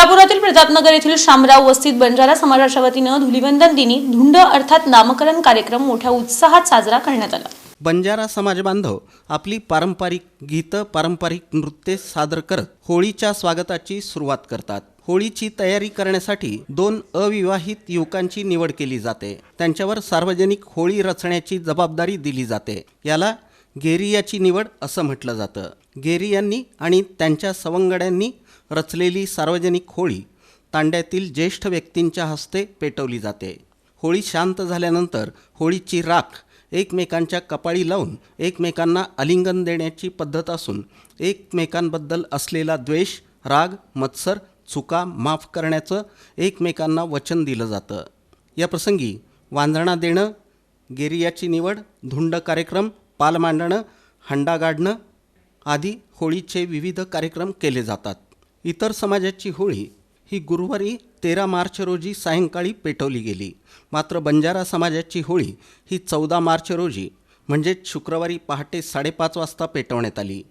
सोलापुरातील प्रतापनगर येथील शामराव वस्तीत बंजारा समाजाच्या वतीनं धुलिवंदन दिनी धुंड अर्थात नामकरण कार्यक्रम मोठ्या उत्साहात साजरा करण्यात आला. बंजारा समाज बांधव आपली पारंपरिक गीतं पारंपरिक नृत्ये सादर करत होळीच्या स्वागताची सुरुवात करतात. होळीची तयारी करण्यासाठी दोन अविवाहित युवकांची निवड केली जाते. त्यांच्यावर सार्वजनिक होळी रचण्याची जबाबदारी दिली जाते. याला गेरियाची निवड असं म्हटलं जातं. गेरियांनी आणि त्यांच्या सवंगड्यांनी रचलेली सार्वजनिक होळी तांड्यातील ज्येष्ठ व्यक्तींच्या हस्ते पेटवली जाते. होळी शांत झाल्यानंतर होळीची राख एकमेकांच्या कपाळी लावून एकमेकांना आलिंगन देण्याची पद्धत असून एकमेकांबद्दल असलेला द्वेष राग मत्सर चुका माफ करण्याचं एकमेकांना वचन दिलं जातं. या प्रसंगी वांजणा देणं गेरियाची निवड धुंड कार्यक्रम पाल मांडणं हंडा गाडणं आदी होळीचे विविध कार्यक्रम केले जातात. इतर समाजाची होळी ही गुरुवारी तेरा मार्च रोजी सायंकाळी पेटवली गेली. मात्र बंजारा समाजाची होळी ही चौदा मार्च रोजी म्हणजेच शुक्रवारी पहाटे साडेपाच वाजता पेटवण्यात आली.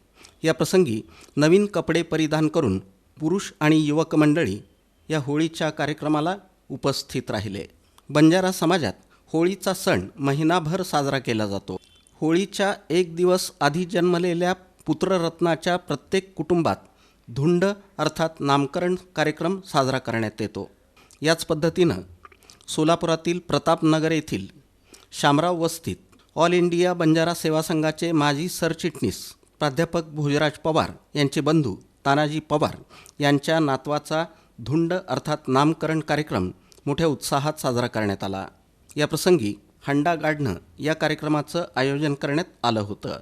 या प्रसंगी नवीन कपडे परिधान करून पुरुष आणि युवक मंडळी या होळीच्या कार्यक्रमाला उपस्थित राहिले. बंजारा समाजात होळीचा सण महिनाभर साजरा केला जातो. होळीच्या एक दिवस आधी जन्मलेल्या पुत्ररत्नाच्या प्रत्येक कुटुंबात धुंड अर्थात नामकरण कार्यक्रम साजरा करण्यात येतो. याच पद्धतीनं सोलापुरातील प्रतापनगर येथील शामराव वस्तीत ऑल इंडिया बंजारा सेवा संघाचे माजी सरचिटणीस प्राध्यापक भोजराज पवार यांचे बंधू तानाजी पवार यांच्या नातवाचा धुंड अर्थात नामकरण कार्यक्रम मोठ्या उत्साहात साजरा करण्यात आला. या प्रसंगी हंडा गाडणं या कार्यक्रमाचं आयोजन करण्यात आलं होतं.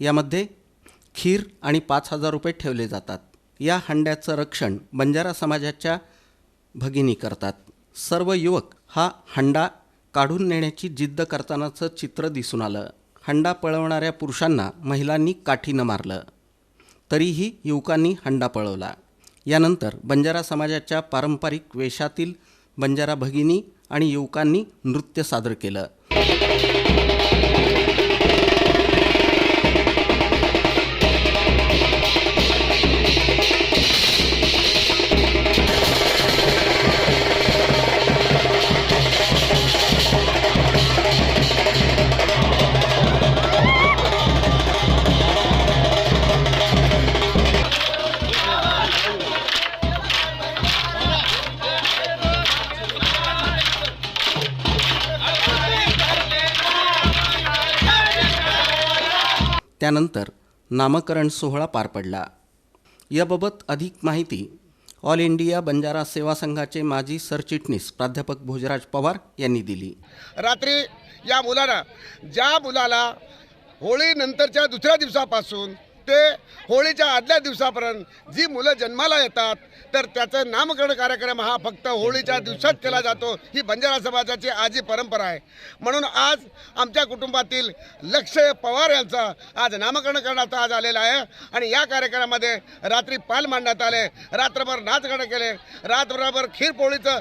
यामध्ये खीर आणि पाच हजार रुपये ठेवले जातात. या हंड्याचं रक्षण बंजारा समाजाच्या भगिनी करतात. सर्व युवक हा हंडा काढून नेण्याची जिद्द करतानाचं चित्र दिसून आलं. हंडा पळवणाऱ्या पुरुषांना महिलांनी काठीनं मारलं. तरीही युवकांनी हंडा पळवला. यानंतर बंजारा समाजाच्या पारंपरिक वेशातील बंजारा भगिनी आणि युवकांनी नृत्य सादर केलं. त्यानंतर नामकरण सोहळा पार पडला. याबाबत अधिक माहिती ऑल इंडिया बंजारा सेवा संघाचे माजी सरचिटणीस प्राध्यापक भोजराज पवार यांनी दिली. रात्री या मुलाला ज्या मुलाला होळीनंतरच्या दुसऱ्या दिवसापासून ते होळीच्या आदल्या दिवसापर्यंत जी मुलं जन्माला येतात तर त्याचं नामकरण कार्यक्रम हा फक्त होळीच्या दिवसात केला जातो. ही बंजारा समाजाची आजी परंपरा आहे. म्हणून आज आमच्या कुटुंबातील लक्ष्य पवार यांचा आज नामकरण करण्यात आज आलेला आहे. आणि या कार्यक्रमामध्ये रात्री पाल मांडण्यात आले रात्रभर नाचगाणं केले रात्रभर खीरपोळीचं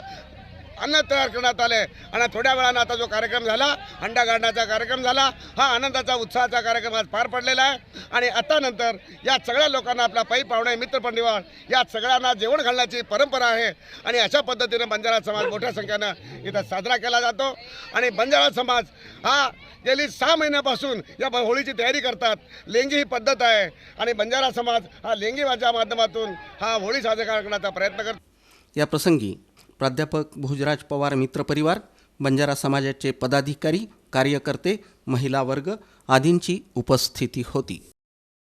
अन्न तयार करण्यात आले. आणि थोड्या वेळानं आता जो कार्यक्रम झाला अंडा गाडण्याचा कार्यक्रम झाला हा आनंदाचा उत्साहाचा कार्यक्रम आज पार पडलेला आहे. आणि आता नंतर या सगळ्या लोकांना आपला पायी पाहुणे मित्रपरिवार या सगळ्यांना जेवण घालण्याची परंपरा आहे. आणि अशा पद्धतीनं बंजारा समाज मोठ्या संख्येनं इथं साजरा केला जातो. आणि बंजारा समाज हा गेली सहा महिन्यापासून या होळीची तयारी करतात. लेंगी ही पद्धत आहे. आणि बंजारा समाज हा लेंगीच्या माध्यमातून हा होळी साजरा करण्याचा प्रयत्न करतो. या प्रसंगी प्राध्यापक भोजराज पवार मित्रपरिवार बंजारा समाजाचे पदाधिकारी कार्यकर्ते महिला वर्ग आदींची उपस्थिती होती.